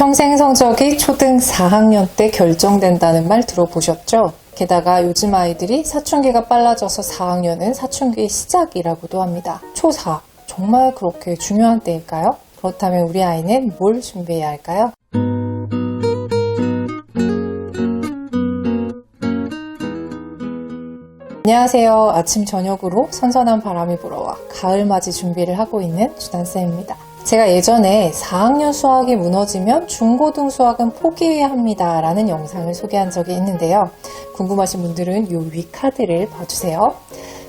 평생 성적이 초등 4학년 때 결정된다는 말 들어보셨죠? 게다가 요즘 아이들이 사춘기가 빨라져서 4학년은 사춘기의 시작이라고도 합니다. 초4. 정말 그렇게 중요한 때일까요? 그렇다면 우리 아이는 뭘 준비해야 할까요? 안녕하세요. 아침 저녁으로 선선한 바람이 불어와 가을 맞이 준비를 하고 있는 주단쌤입니다. 제가 예전에 4학년 수학이 무너지면 중고등 수학은 포기해야 합니다. 라는 영상을 소개한 적이 있는데요. 궁금하신 분들은 이위 카드를 봐주세요.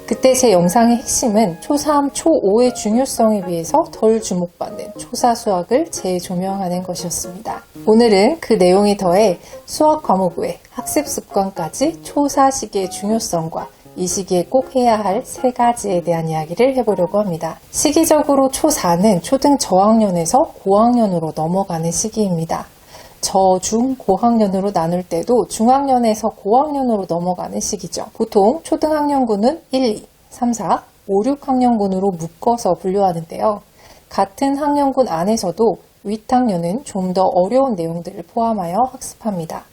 그때 제 영상의 핵심은 초3, 초5의 중요성에 비해서 덜 주목받는 초사 수학을 재조명하는 것이었습니다. 오늘은 그 내용이 더해 수학 과목 외 학습 습관까지 초사 시기의 중요성과 이 시기에 꼭 해야 할 세 가지에 대한 이야기를 해보려고 합니다. 시기적으로 초4는 초등 저학년에서 고학년으로 넘어가는 시기입니다. 저, 중, 고학년으로 나눌 때도 중학년에서 고학년으로 넘어가는 시기죠. 보통 초등학년군은 1, 2, 3, 4, 5, 6학년군으로 묶어서 분류하는데요. 같은 학년군 안에서도 윗학년은 좀 더 어려운 내용들을 포함하여 학습합니다.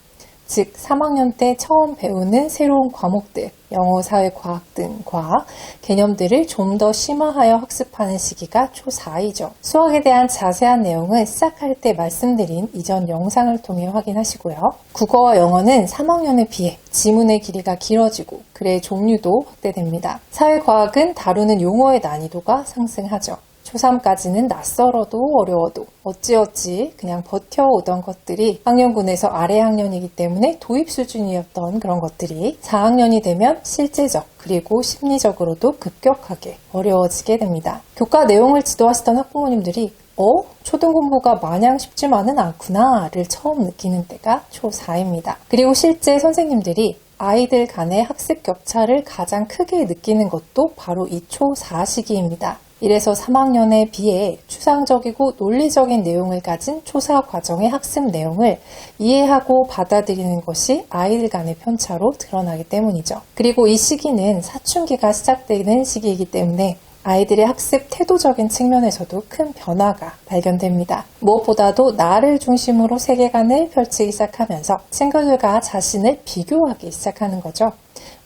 즉 3학년 때 처음 배우는 새로운 과목들, 영어, 사회, 과학 등과 개념들을 좀 더 심화하여 학습하는 시기가 초4이죠. 수학에 대한 자세한 내용은 시작할 때 말씀드린 이전 영상을 통해 확인하시고요. 국어와 영어는 3학년에 비해 지문의 길이가 길어지고 글의 종류도 확대됩니다. 사회과학은 다루는 용어의 난이도가 상승하죠. 초3까지는 낯설어도 어려워도 어찌어찌 그냥 버텨오던 것들이 학년군에서 아래 학년이기 때문에 도입 수준이었던 그런 것들이 4학년이 되면 실제적 그리고 심리적으로도 급격하게 어려워지게 됩니다. 교과 내용을 지도하시던 학부모님들이 어? 초등 공부가 마냥 쉽지만은 않구나를 처음 느끼는 때가 초4입니다. 그리고 실제 선생님들이 아이들 간의 학습 격차를 가장 크게 느끼는 것도 바로 이 초4 시기입니다. 이래서 3학년에 비해 추상적이고 논리적인 내용을 가진 초사 과정의 학습 내용을 이해하고 받아들이는 것이 아이들 간의 편차로 드러나기 때문이죠. 그리고 이 시기는 사춘기가 시작되는 시기이기 때문에 아이들의 학습 태도적인 측면에서도 큰 변화가 발견됩니다. 무엇보다도 나를 중심으로 세계관을 펼치기 시작하면서 친구들과 자신을 비교하기 시작하는 거죠.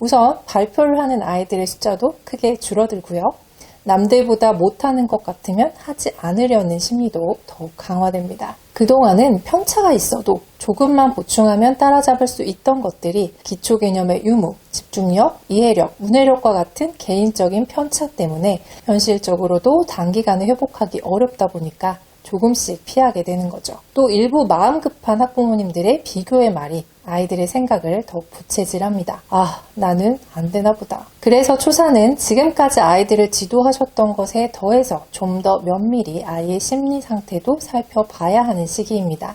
우선 발표를 하는 아이들의 숫자도 크게 줄어들고요. 남들보다 못하는 것 같으면 하지 않으려는 심리도 더욱 강화됩니다. 그동안은 편차가 있어도 조금만 보충하면 따라잡을 수 있던 것들이 기초 개념의 유무, 집중력, 이해력, 문해력과 같은 개인적인 편차 때문에 현실적으로도 단기간에 회복하기 어렵다 보니까 조금씩 피하게 되는 거죠. 또 일부 마음 급한 학부모님들의 비교의 말이 아이들의 생각을 더욱 부채질합니다. 아, 나는 안 되나 보다. 그래서 초사는 지금까지 아이들을 지도하셨던 것에 더해서 좀 더 면밀히 아이의 심리 상태도 살펴봐야 하는 시기입니다.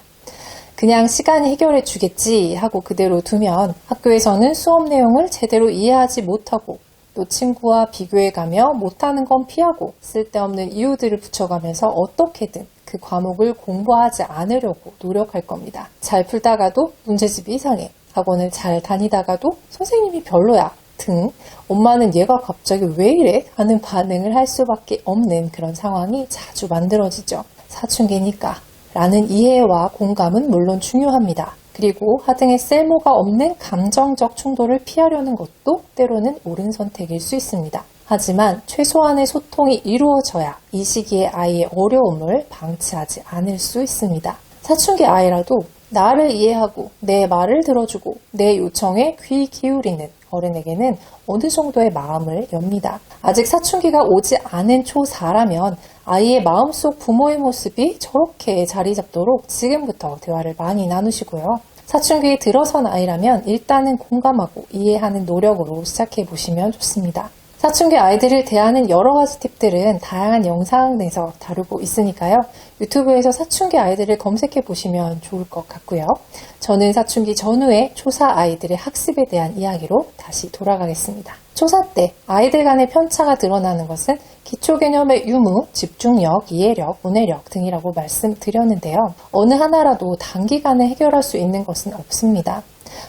그냥 시간이 해결해 주겠지 하고 그대로 두면 학교에서는 수업 내용을 제대로 이해하지 못하고 또 친구와 비교해 가며 못하는 건 피하고 쓸데없는 이유들을 붙여가면서 어떻게든 그 과목을 공부하지 않으려고 노력할 겁니다. 잘 풀다가도 문제집이 이상해. 학원을 잘 다니다가도 선생님이 별로야. 등 엄마는 얘가 갑자기 왜 이래? 하는 반응을 할 수밖에 없는 그런 상황이 자주 만들어지죠. 사춘기니까. 라는 이해와 공감은 물론 중요합니다. 그리고 하등의 쓸모가 없는 감정적 충돌을 피하려는 것도 때로는 옳은 선택일 수 있습니다. 하지만 최소한의 소통이 이루어져야 이 시기에 아이의 어려움을 방치하지 않을 수 있습니다. 사춘기 아이라도 나를 이해하고 내 말을 들어주고 내 요청에 귀 기울이는 어른에게는 어느 정도의 마음을 엽니다. 아직 사춘기가 오지 않은 초4라면 아이의 마음속 부모의 모습이 저렇게 자리 잡도록 지금부터 대화를 많이 나누시고요. 사춘기에 들어선 아이라면 일단은 공감하고 이해하는 노력으로 시작해 보시면 좋습니다. 사춘기 아이들을 대하는 여러 가지 팁들은 다양한 영상 에서 다루고 있으니까요. 유튜브에서 사춘기 아이들을 검색해 보시면 좋을 것 같고요. 저는 사춘기 전후의 초사 아이들의 학습에 대한 이야기로 다시 돌아가겠습니다. 초사 때 아이들 간의 편차가 드러나는 것은 기초 개념의 유무, 집중력, 이해력, 문해력 등이라고 말씀드렸는데요. 어느 하나라도 단기간에 해결할 수 있는 것은 없습니다.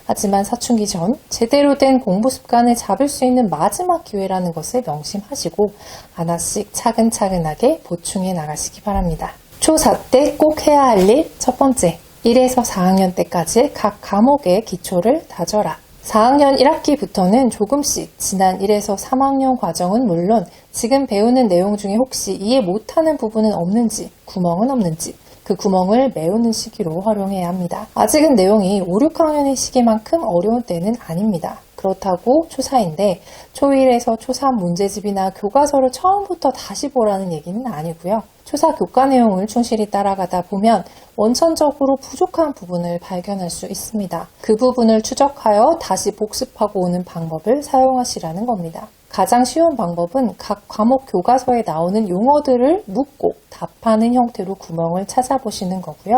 하지만 사춘기 전 제대로 된 공부 습관을 잡을 수 있는 마지막 기회라는 것을 명심하시고 하나씩 차근차근하게 보충해 나가시기 바랍니다. 초4 때 꼭 해야 할 일 첫 번째. 1에서 4학년 때까지 각 과목의 기초를 다져라. 4학년 1학기부터는 조금씩 지난 1에서 3학년 과정은 물론 지금 배우는 내용 중에 혹시 이해 못하는 부분은 없는지, 구멍은 없는지, 그 구멍을 메우는 시기로 활용해야 합니다. 아직은 내용이 5, 6학년의 시기만큼 어려운 때는 아닙니다. 그렇다고 초4인데 초1에서 초3 문제집이나 교과서를 처음부터 다시 보라는 얘기는 아니고요. 초사 교과 내용을 충실히 따라가다 보면 원천적으로 부족한 부분을 발견할 수 있습니다. 그 부분을 추적하여 다시 복습하고 오는 방법을 사용하시라는 겁니다. 가장 쉬운 방법은 각 과목 교과서에 나오는 용어들을 묻고 답하는 형태로 구멍을 찾아보시는 거고요.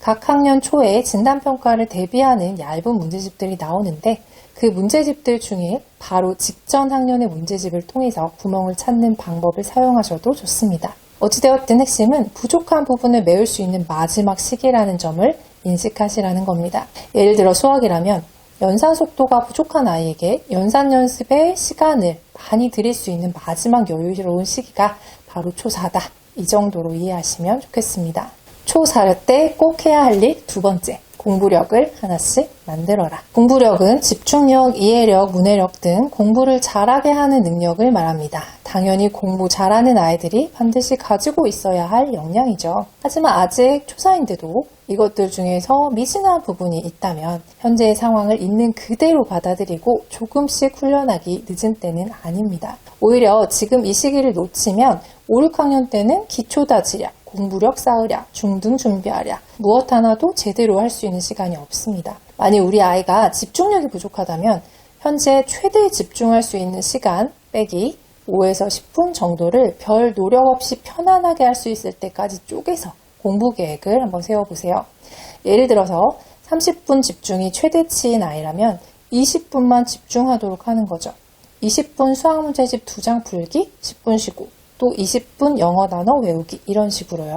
각 학년 초에 진단평가를 대비하는 얇은 문제집들이 나오는데 그 문제집들 중에 바로 직전 학년의 문제집을 통해서 구멍을 찾는 방법을 사용하셔도 좋습니다. 어찌되었든 핵심은 부족한 부분을 메울 수 있는 마지막 시기라는 점을 인식하시라는 겁니다. 예를 들어 수학이라면 연산 속도가 부족한 아이에게 연산 연습에 시간을 많이 들일 수 있는 마지막 여유로운 시기가 바로 초4다. 이 정도로 이해하시면 좋겠습니다. 초4 때꼭 해야 할 일 두 번째. 공부력을 하나씩 만들어라. 공부력은 집중력, 이해력, 문해력 등 공부를 잘하게 하는 능력을 말합니다. 당연히 공부 잘하는 아이들이 반드시 가지고 있어야 할 역량이죠. 하지만 아직 초사인데도 이것들 중에서 미진한 부분이 있다면 현재의 상황을 있는 그대로 받아들이고 조금씩 훈련하기 늦은 때는 아닙니다. 오히려 지금 이 시기를 놓치면 5, 6학년 때는 기초 다지랴, 공부력 쌓으랴, 중등 준비하랴, 무엇 하나도 제대로 할 수 있는 시간이 없습니다. 만약 우리 아이가 집중력이 부족하다면 현재 최대 집중할 수 있는 시간 빼기 5에서 10분 정도를 별 노력 없이 편안하게 할 수 있을 때까지 쪼개서 공부 계획을 한번 세워보세요. 예를 들어서 30분 집중이 최대치인 아이라면 20분만 집중하도록 하는 거죠. 20분 수학 문제집 2장 풀기, 10분 쉬고, 또 20분 영어 단어 외우기 이런 식으로요.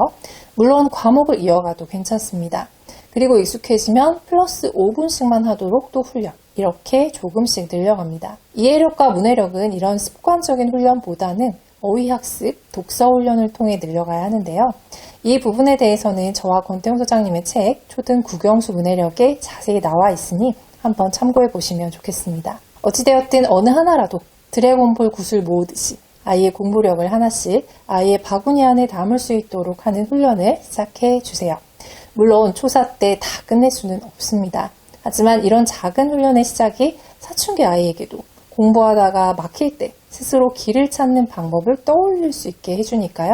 물론 과목을 이어가도 괜찮습니다. 그리고 익숙해지면 플러스 5분씩만 하도록 또 훈련. 이렇게 조금씩 늘려갑니다. 이해력과 문해력은 이런 습관적인 훈련보다는 어휘학습, 독서 훈련을 통해 늘려가야 하는데요. 이 부분에 대해서는 저와 권태용 소장님의 책 초등 국영수 문해력에 자세히 나와 있으니 한번 참고해 보시면 좋겠습니다. 어찌되었든 어느 하나라도 드래곤볼 구슬 모으듯이 아이의 공부력을 하나씩 아이의 바구니 안에 담을 수 있도록 하는 훈련을 시작해 주세요. 물론 초사 때 다 끝낼 수는 없습니다. 하지만 이런 작은 훈련의 시작이 사춘기 아이에게도 공부하다가 막힐 때 스스로 길을 찾는 방법을 떠올릴 수 있게 해주니까요.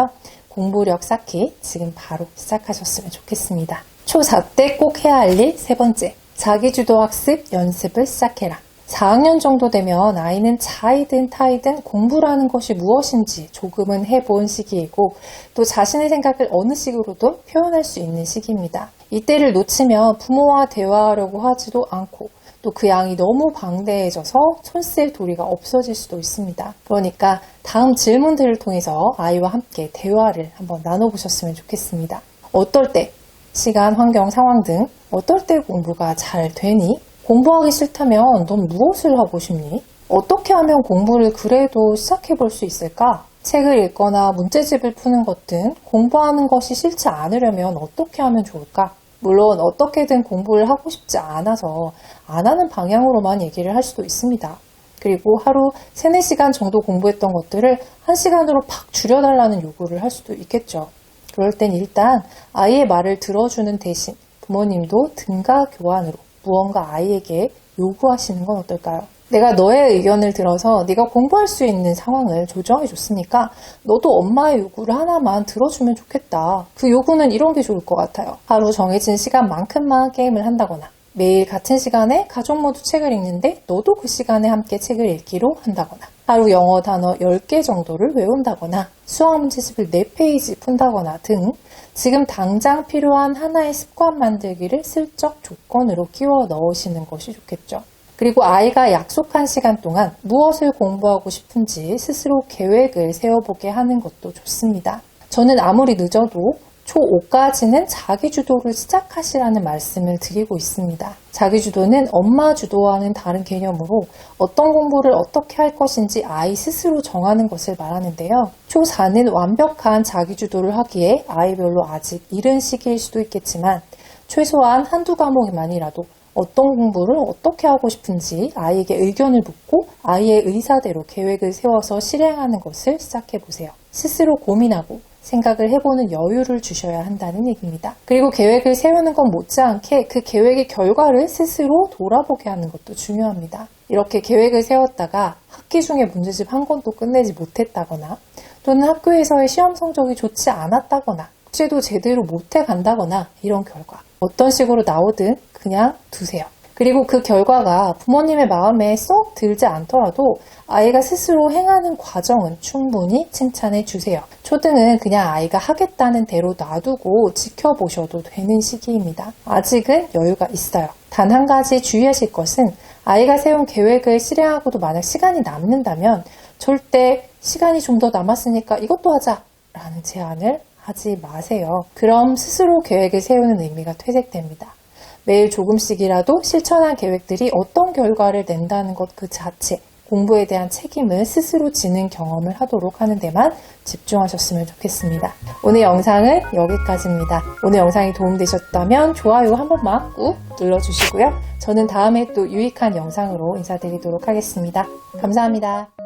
공부력 쌓기 지금 바로 시작하셨으면 좋겠습니다. 초4 때 꼭 해야 할 일 세 번째. 자기주도 학습 연습을 시작해라. 4학년 정도 되면 아이는 자이든 타이든 공부라는 것이 무엇인지 조금은 해본 시기이고 또 자신의 생각을 어느 식으로도 표현할 수 있는 시기입니다. 이때를 놓치면 부모와 대화하려고 하지도 않고 또 그 양이 너무 방대해져서 손쓸 도리가 없어질 수도 있습니다. 그러니까 다음 질문들을 통해서 아이와 함께 대화를 한번 나눠보셨으면 좋겠습니다. 어떨 때 시간, 환경, 상황 등 어떨 때 공부가 잘 되니? 공부하기 싫다면 넌 무엇을 하고 싶니? 어떻게 하면 공부를 그래도 시작해 볼 수 있을까? 책을 읽거나 문제집을 푸는 것 등 공부하는 것이 싫지 않으려면 어떻게 하면 좋을까? 물론 어떻게든 공부를 하고 싶지 않아서 안 하는 방향으로만 얘기를 할 수도 있습니다. 그리고 하루 3, 4시간 정도 공부했던 것들을 1시간으로 팍 줄여달라는 요구를 할 수도 있겠죠. 그럴 땐 일단 아이의 말을 들어주는 대신 부모님도 등가 교환으로 무언가 아이에게 요구하시는 건 어떨까요? 내가 너의 의견을 들어서 네가 공부할 수 있는 상황을 조정해 줬으니까 너도 엄마의 요구를 하나만 들어주면 좋겠다. 그 요구는 이런 게 좋을 것 같아요. 하루 정해진 시간만큼만 게임을 한다거나 매일 같은 시간에 가족 모두 책을 읽는데 너도 그 시간에 함께 책을 읽기로 한다거나 하루 영어 단어 10개 정도를 외운다거나 수학 문제집을 4페이지 푼다거나 등 지금 당장 필요한 하나의 습관 만들기를 슬쩍 조건으로 끼워 넣으시는 것이 좋겠죠. 그리고 아이가 약속한 시간 동안 무엇을 공부하고 싶은지 스스로 계획을 세워보게 하는 것도 좋습니다. 저는 아무리 늦어도 초5까지는 자기주도를 시작하시라는 말씀을 드리고 있습니다. 자기주도는 엄마 주도와는 다른 개념으로 어떤 공부를 어떻게 할 것인지 아이 스스로 정하는 것을 말하는데요. 초4는 완벽한 자기주도를 하기에 아이별로 아직 이른 시기일 수도 있겠지만 최소한 한두 과목만이라도 어떤 공부를 어떻게 하고 싶은지 아이에게 의견을 묻고 아이의 의사대로 계획을 세워서 실행하는 것을 시작해 보세요. 스스로 고민하고 생각을 해보는 여유를 주셔야 한다는 얘기입니다. 그리고 계획을 세우는 것 못지않게 그 계획의 결과를 스스로 돌아보게 하는 것도 중요합니다. 이렇게 계획을 세웠다가 학기 중에 문제집 한 권도 끝내지 못했다거나 또는 학교에서의 시험 성적이 좋지 않았다거나 숙제도 제대로 못해 간다거나 이런 결과 어떤 식으로 나오든 그냥 두세요. 그리고 그 결과가 부모님의 마음에 쏙 들지 않더라도 아이가 스스로 행하는 과정은 충분히 칭찬해 주세요. 초등은 그냥 아이가 하겠다는 대로 놔두고 지켜보셔도 되는 시기입니다. 아직은 여유가 있어요. 단 한 가지 주의하실 것은 아이가 세운 계획을 실행하고도 만약 시간이 남는다면 절대 시간이 좀 더 남았으니까 이것도 하자 라는 제안을 하지 마세요. 그럼 스스로 계획을 세우는 의미가 퇴색됩니다. 매일 조금씩이라도 실천한 계획들이 어떤 결과를 낸다는 것 그 자체, 공부에 대한 책임을 스스로 지는 경험을 하도록 하는 데만 집중하셨으면 좋겠습니다. 오늘 영상은 여기까지입니다. 오늘 영상이 도움되셨다면 좋아요 한 번만 꾹 눌러주시고요. 저는 다음에 또 유익한 영상으로 인사드리도록 하겠습니다. 감사합니다.